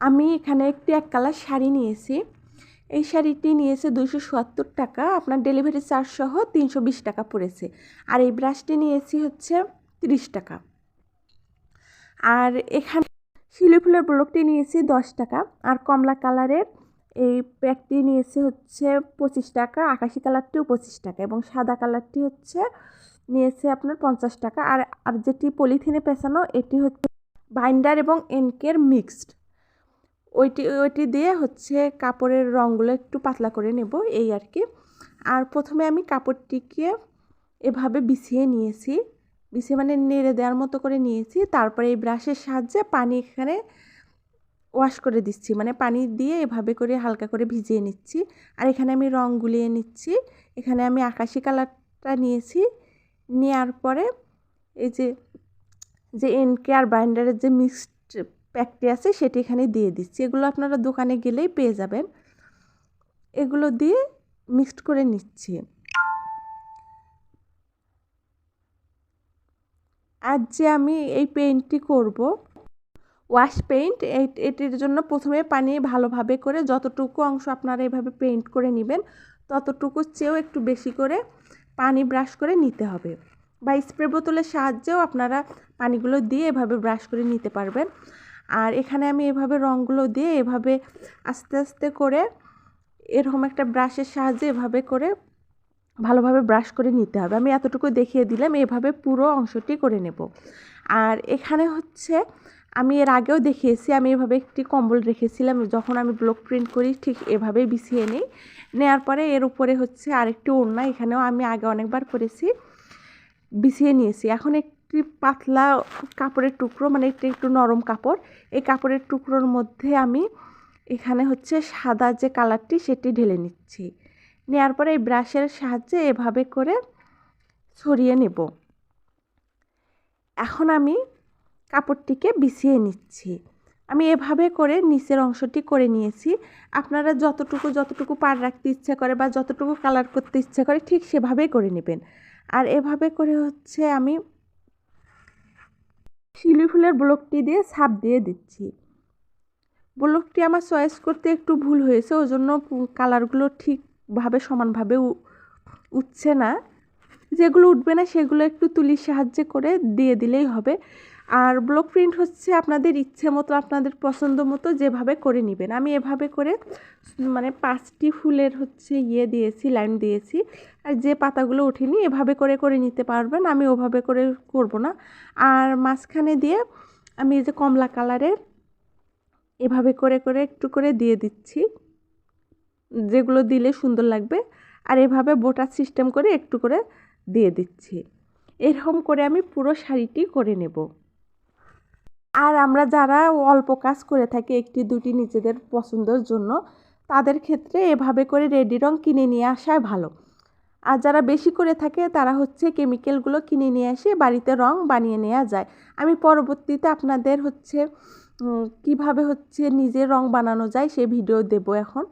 আমি এখানে একটি এক কালার শাড়ি নিয়েছি। এই শাড়িটি নিয়েছে দুইশো সত্তর টাকা, আপনার ডেলিভারি চার্জ সহ তিনশো বিশ টাকা পড়েছে। আর এই ব্রাশটি নিয়েছি হচ্ছে তিরিশ টাকা। আর এখানে শিলি ফুলের ব্লকটি নিয়েছি দশ টাকা। আর কমলা কালারের এই প্যাকটি নিয়েছে হচ্ছে পঁচিশ টাকা, আকাশি কালারটিও পঁচিশ টাকা এবং সাদা কালারটি হচ্ছে নিয়েছে আপনার পঞ্চাশ টাকা। আর আর যেটি পলিথিনে পেঁচানো, এটি হচ্ছে বাইন্ডার এবং এনকের মিক্সড। ওইটি ওইটি দিয়ে হচ্ছে কাপড়ের রঙগুলো একটু পাতলা করে নেব, এই আর কি। আর প্রথমে আমি কাপড়টিকে এভাবে বিছিয়ে নিয়েছি। বিছিয়ে মানে নেড়ে দেওয়ার মতো করে নিয়েছি। তারপরে এই ব্রাশের সাহায্যে পানি এখানে ওয়াশ করে দিচ্ছি। মানে পানি দিয়ে এভাবে করে হালকা করে ভিজিয়ে নিচ্ছি। আর এখানে আমি রং গুলিয়ে নিচ্ছি। এখানে আমি আকাশি কালারটা নিয়েছি। নেওয়ার পরে এই যে যে এনকে আর বাইন্ডারের যে মিক্সড প্যাকটি আছে সেটি এখানে দিয়ে দিচ্ছি। এগুলো আপনারা দোকানে গেলেই পেয়ে যাবেন। এগুলো দিয়ে মিক্সড করে নিচ্ছি। আর যে আমি এই পেইন্টটি করব ওয়াশ পেইন্ট এটির জন্য প্রথমে পানি ভালোভাবে করে যতটুকু অংশ আপনারা এভাবে পেইন্ট করে নেবেন ততটুকু চেয়েও একটু বেশি করে পানি ব্রাশ করে নিতে হবে। বা স্প্রে বোতলের সাহায্যেও আপনারা পানিগুলো দিয়ে এভাবে ব্রাশ করে নিতে পারবেন। আর এখানে আমি এভাবে রঙগুলো দিয়ে এভাবে আস্তে আস্তে করে এরকম একটা ব্রাশের সাহায্যে এভাবে করে ভালোভাবে ব্রাশ করে নিতে হবে। আমি এতটুকু দেখিয়ে দিলাম, এভাবে পুরো অংশটি করে নেব। আর এখানে হচ্ছে আমি এর আগেও দেখিয়েছি, আমি এভাবে একটি কম্বল রেখেছিলাম, যখন আমি ব্লক প্রিন্ট করি ঠিক এভাবেই বিছিয়ে নিই। নেওয়ার পরে এর উপরে হচ্ছে আরেকটি ওড়না, এখানেও আমি আগে অনেকবার করেছি, বিছিয়ে নিয়েছি। এখন একটি পাতলা কাপড়ের টুকরো মানে একটু একটু নরম কাপড়, এই কাপড়ের টুকরোর মধ্যে আমি এখানে হচ্ছে সাদা যে কালারটি সেটি ঢেলে নিচ্ছি। নেওয়ার পরে এই ব্রাশের সাহায্যে এভাবে করে ছড়িয়ে নেব। এখন আমি কাপড়টিকে বিছিয়ে নিচ্ছি। আমি এভাবে করে নিচের অংশটি করে নিয়েছি। আপনারা যতটুকু যতটুকু পার রাখতে ইচ্ছে করে বা যতটুকু কালার করতে ইচ্ছে করে ঠিক সেভাবেই করে নেবেন। আর এভাবে করে হচ্ছে আমি শিলি ফুলের ব্লকটি দিয়ে ছাপ দিয়ে দিচ্ছি। ব্লকটি আমার চয়েস করতে একটু ভুল হয়েছে ওই জন্য কালারগুলো ঠিকভাবে সমানভাবে উঠছে না। যেগুলো উঠবে না সেগুলো একটু তুলির সাহায্যে করে দিয়ে দিলেই হবে। আর ব্লক প্রিন্ট হচ্ছে আপনাদের ইচ্ছে মতো, আপনাদের পছন্দ মতো যেভাবে করে নেবেন। আমি এভাবে করে মানে পাঁচটি ফুলের হচ্ছে ইয়ে দিয়েছি, লাইন দিয়েছি। আর যে পাতাগুলো উঠেনি এভাবে করে করে নিতে পারবেন, আমি ওভাবে করে করব না। আর মাঝখানে দিয়ে আমি এই যে কমলা কালারের এভাবে করে করে একটু করে দিয়ে দিচ্ছি। যেগুলো দিলে সুন্দর লাগবে, আর এভাবে বোটার সিস্টেম করে একটু করে দিয়ে দিচ্ছি। এরকম করে আমি পুরো শাড়িটি করে নেব। আর আমরা যারা অল্প কাজ করে থাকি একটি, দুটি নিজেদের পছন্দের জন্য, তাদের ক্ষেত্রে এভাবে করে রেডি রং কিনে নিয়ে আসাই ভালো। আর যারা বেশি করে থাকে, তারা হচ্ছে কেমিক্যালগুলো কিনে নিয়ে এসে বাড়িতে রং বানিয়ে নেওয়া যায়। আমি পরবর্তীতে আপনাদের হচ্ছে কীভাবে হচ্ছে নিজে রং বানানো যায় সে ভিডিও দেব এখন।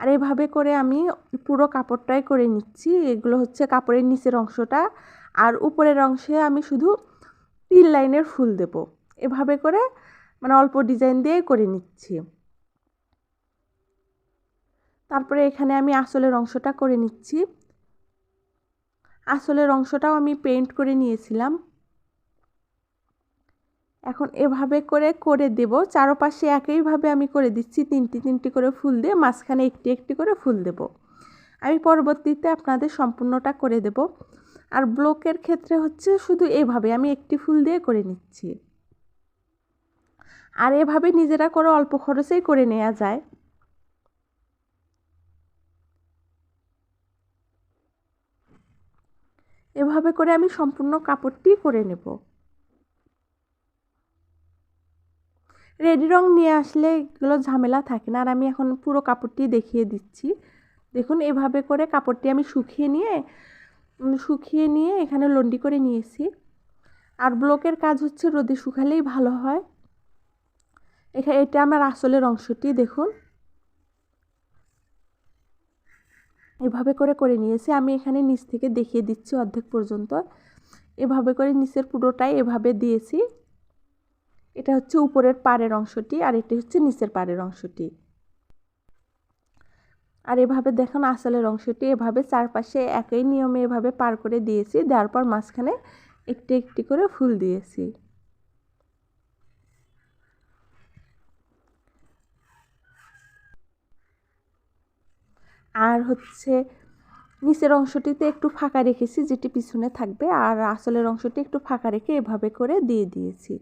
আর এভাবে করে আমি পুরো কাপড়টাই করে নিচ্ছি। এগুলো হচ্ছে কাপড়ের নিচের অংশটা, আর উপরের অংশে আমি শুধু তিন লাইনের ফুল দেব। এভাবে করে মানে অল্প ডিজাইন দিয়ে করে নিচ্ছি। তারপরে এখানে আমি আসলের অংশটা করে নিচ্ছি। আসলের অংশটাও আমি পেন্ট করে নিয়েছিলাম। এখন এভাবে করে করে দেব। চারপাশে একইভাবে আমি করে দিচ্ছি। তিনটি তিনটি করে ফুল দিয়ে মাঝখানে একটি একটি করে ফুল দেব। আমি পরবর্তীতে আপনাদের সম্পূর্ণটা করে দেব। আর ব্লকের ক্ষেত্রে হচ্ছে শুধু এভাবে আমি একটি ফুল দিয়ে করে নিচ্ছি। আর এভাবে নিজেরা করে অল্প খরচেই করে নেওয়া যায়। এভাবে করে আমি সম্পূর্ণ কাপড়টি করে নেব। রেডি রং নিয়ে আসলে এগুলো ঝামেলা থাকে না, আর আমি এখন পুরো কাপড়টি দেখিয়ে দিচ্ছি। দেখুন, এভাবে করে কাপড়টি আমি শুকিয়ে নিয়ে শুকিয়ে নিয়ে এখানে লন্ডি করে নিয়েছি। আর ব্লকের কাজ হচ্ছে রোদে শুকালেই ভালো হয়। এখানে এটা আমার আসলের অংশটি, দেখুন। এভাবে করে করে নিয়েছি। আমি এখানে নিচ থেকে দেখিয়ে দিচ্ছি অর্ধেক পর্যন্ত। এভাবে করে নিচের পুরোটাই এভাবে দিয়েছি। এটা হচ্ছে উপরের পাড়ের অংশটি আর এটি হচ্ছে নিচের পাড়ের অংশটি। আর এভাবে দেখুন আসলের অংশটি, এভাবে চারপাশে একই নিয়মে এভাবে পার করে দিয়েছি। দেওয়ার পর মাঝখানে একটি একটি করে ফুল দিয়েছি। আর হচ্ছে নিচের অংশটিতে একটু ফাঁকা রেখেছি, যেটি পিছনে থাকবে, আর আসলের অংশটি একটু ফাঁকা রেখে এভাবে করে দিয়ে দিয়েছি।